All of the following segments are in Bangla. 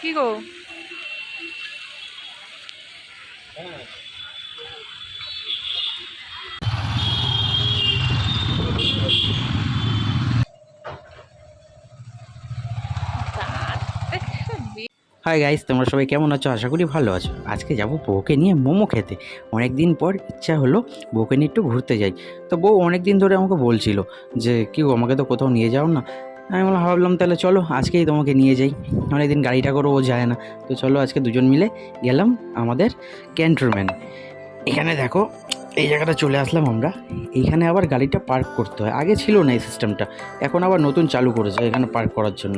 কি গো হাই গাইস তোমরা সবাই কেমন আছো? আশা করি ভালো আছো। আজকে যাব বউকে নিয়ে মোমো খেতে। অনেক দিন পর ইচ্ছা হলো বউকে নিয়ে একটু ঘুরতে যাই। তো বউ অনেক দিন ধরে আমাকে বলছিল যে কেউ আমাকে তো কোথাও নিয়ে যাও না? আমি বললাম, ভাবলাম তাহলে চলো, আজকেই তোমাকে নিয়ে যাই। অনেকদিন গাড়িটা করেও ও যায় না। তো চলো, আজকে দুজন মিলে গেলাম আমাদের ক্যান্টনম্যান এখানে দেখো, এই জায়গাটা চলে আসলাম আমরা। এইখানে আবার গাড়িটা পার্ক করতে হয়। আগে ছিল না এই সিস্টেমটা এখন আবার নতুন চালু করেছে এখানে পার্ক করার জন্য।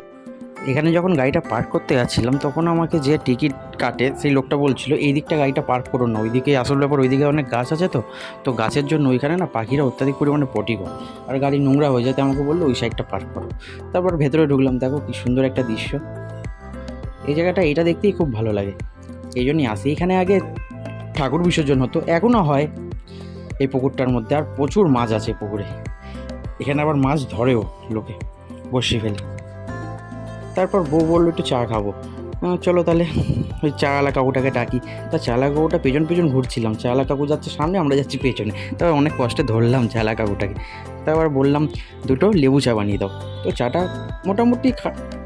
এখানে যখন গাড়িটা পার্ক করতে যাচ্ছিলাম, তখন আমাকে যে টিকিট কাটে, সেই লোকটা বলছিল, এই দিকটা গাড়িটা পার্ক করো না, ওইদিকে আসল ব্যাপার, ওইদিকে অনেক গাছ আছে তো তো গাছের জন্য ওইখানে না পাখিরা অত্যাধিক পরিমাণে পটি করে। আর গাড়ি নোংরা হয়ে যেতে আমাকে বলল, ওই সাইডটা পার্ক করো। তারপর ভেতরে ঢুকলাম, দেখো কি সুন্দর একটা দৃশ্য। এই জায়গাটা, এটা দেখতেই খুব ভালো লাগে। এই জন্যই আসি। এখানে আগে ঠাকুর বিসর্জন হতো এখনও হয় এই পুকুরটার মধ্যে, আর প্রচুর মাছ আছে পুকুরে। এখানে আবার মাছ ধরেও লোকে বসে ফেলে। তারপর বউ বলল, একটু চা খাব। চলো তাহলে, ওই চাওয়ালা কাকুটাকে ডাকি। তা চালা কাকুটা পেছন পেছন ঘুরছিলাম। চালা কাকু যাচ্ছে সামনে, আমরা যাচ্ছি পেছনে। তারপর অনেক কষ্টে ধরলাম চালা কাকুটাকে। তারপর বললাম, দুটো লেবু চা বানিয়ে দাও। তো চাটা মোটামুটি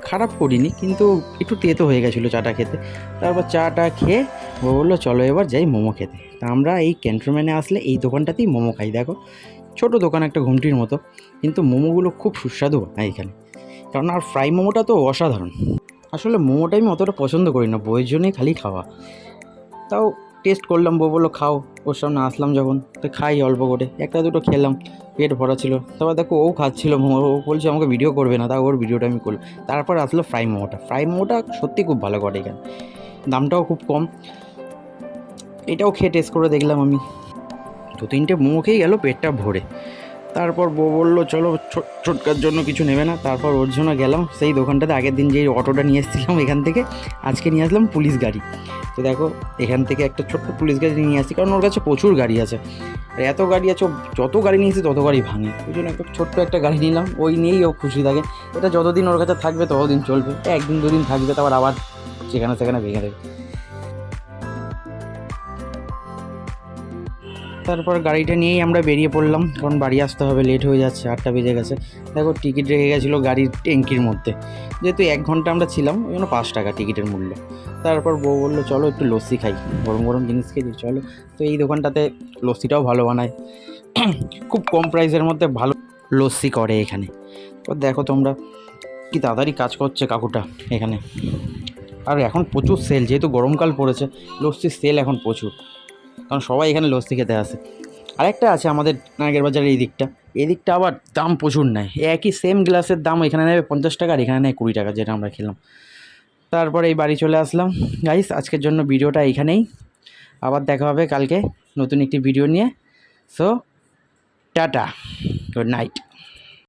খারাপ করিনি, কিন্তু একটু তেতো হয়ে গেছিল চাটা খেতে। তারপর চাটা খেয়ে ও বলল, চলো এবার যাই মোমো খেতে। তা আমরা এই ক্যান্টনম্যানে আসলে এই দোকানটাতেই মোমো খাই। দেখো, ছোটো দোকান একটা ঘুমটির মতো, কিন্তু মোমোগুলো খুব সুস্বাদু হয় এখানে। কারণ আর ফ্রাই মোমোটা তো অসাধারণ। আসলে মোমোটা আমি অতটা পছন্দ করি না, বইয়ের জন্যই খালি খাওয়া। তাও টেস্ট করলাম, বউ বলল, খাও। ওর সামনে আসলাম যখন, তো খাই অল্প করে। একটা দুটো খেলাম, পেট ভরা ছিল। তারপর দেখো, ও খাচ্ছিল মোমো, ও বলছে, আমাকে ভিডিও করবে না। তাও ওর ভিডিওটা আমি করলাম। তারপর আসলো ফ্রাই মোমোটা। ফ্রাই মোমোটা সত্যি খুব ভালো করে এখানে। দামটাও খুব কম। এটাও খেয়ে টেস্ট করে দেখলাম আমি। দু তিনটে মোমো খেয়ে গেল, পেটটা ভরে। তারপর বউ বলল, চলো ছোটকার জন্য কিছু নেবে না। তারপর ওর জন্য গেলাম সেই দোকানটাতে। আগের দিন যেই অটোটা নিয়ে এসেছিলাম এখান থেকে, আজকে নিয়ে আসলাম পুলিশ গাড়ি। তো দেখো, এখান থেকে একটা ছোট্ট পুলিশ গাড়ি নিয়ে আসছি, কারণ ওর কাছে প্রচুর গাড়ি আছে। আর এত গাড়ি আছে যত গাড়ি নিয়েছি তত গাড়ি ভাঙে। ওই জন্য একটা ছোট্ট একটা গাড়ি নিলাম, ওই নিয়েই ও খুশি থাকে। এটা যতদিন ওর কাছে থাকবে ততদিন চলবে। একদিন দুদিন থাকবে, তারপর আবার সেখানে সেখানে ভেঙে দেবে। তারপর গাড়িটা নিয়েই আমরা বেরিয়ে পড়লাম, কারণ বাড়ি আসতে হবে লেট হয়ে যাচ্ছে, আটটা বেজে গেছে। দেখো টিকিট রেখে গেছিল গাড়ির ট্যাঙ্কির মধ্যে। যেহেতু এক ঘণ্টা আমরা ছিলাম, ওই জন্য পাঁচ টাকা টিকিটের মূল্য। তারপর বউ বলল, চলো একটু লস্যি খাই, গরম গরম জিনিস খেয়ে চলো। তো এই দোকানটাতে লস্যিটাও ভালো বানায়। খুব কম প্রাইসের মধ্যে ভালো লস্যি করে এখানে। তো দেখো তোমরা, কি তাড়াতাড়ি কাজ করছে কাকুটা এখানে। আর এখন প্রচুর সেল যেহেতু গরমকাল পড়েছে, লস্যির সেল এখন প্রচুর। কারণ সবাই এখানে লস্তি খেতে আসে। আরেকটা আছে আমাদের নাগের বাজারের এই দিকটা। এই দিকটা আবার দাম প্রচুর নেয়। একই সেম গ্লাসের দাম এখানে নেবে পঞ্চাশ টাকা আর এখানে নেয় কুড়ি টাকা যেটা আমরা খেলাম। তারপরে এই বাড়ি চলে আসলাম। গাইস আজকের জন্য ভিডিওটা এখানেই। আবার দেখা হবে কালকে নতুন একটি ভিডিও নিয়ে। So tata. Good night